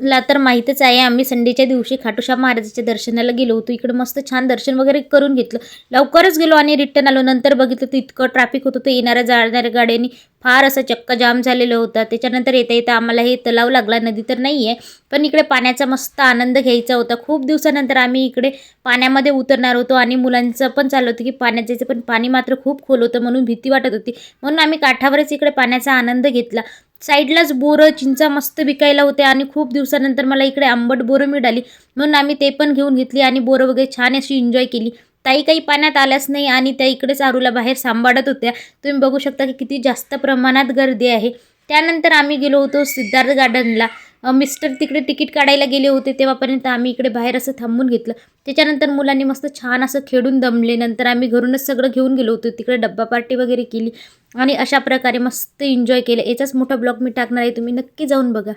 ला तर माहीतच आहे आम्ही संडेच्या दिवशी खाटूशाह महाराजाच्या दर्शनाला गेलो होतो. इकडे मस्त छान दर्शन वगैरे करून घेतलं. लवकरच गेलो आणि रिटर्न आलो. नंतर बघितलं तर इतकं ट्रॅफिक होतं तर येणाऱ्या जाणाऱ्या गाड्यांनी फार असं चक्का जाम झालेलं होतं. त्याच्यानंतर येता येता आम्हाला हे तलाव लागला. नदी तर नाही आहे पण इकडे पाण्याचा मस्त आनंद घ्यायचा होता. खूप दिवसानंतर आम्ही इकडे पाण्यामध्ये उतरणार होतो आणि मुलांचं पण चाललं होतं की पाण्यात जायचं पण पाणी मात्र खूप खोल होतं म्हणून भीती वाटत होती. म्हणून आम्ही काठावरच इकडे पाण्याचा आनंद घेतला. साईडलाच बोरं चिंचा मस्त विकायला होते आणि खूप दिवसानंतर मला इकडे आंबट बोरं मिळाली. म्हणून आम्ही ते पण घेऊन घेतली आणि बोरं वगैरे छान अशी एन्जॉय केली. ताई काही पाण्यात आल्याच नाही आणि त्या इकडेच आरूला बाहेर सांभाळत होत्या. तुम्ही बघू शकता की किती जास्त प्रमाणात गर्दी आहे. त्यानंतर आम्ही गेलो होतो सिद्धार्थ गार्डनला. मिस्टर तिकडे तिकीट काढायला गेले होते तेव्हापर्यंत आम्ही इकडे बाहेर असं थांबून घेतलं. त्याच्यानंतर मुलांनी मस्त छान असं खेळून दमले. नंतर आम्ही घरूनच सगळं घेऊन गेलो होतो. तिकडे डब्बा पार्टी वगैरे केली आणि अशा प्रकारे मस्त एन्जॉय केलं. याचाच मोठा ब्लॉग मी टाकणार आहे. तुम्ही नक्की जाऊन बघा.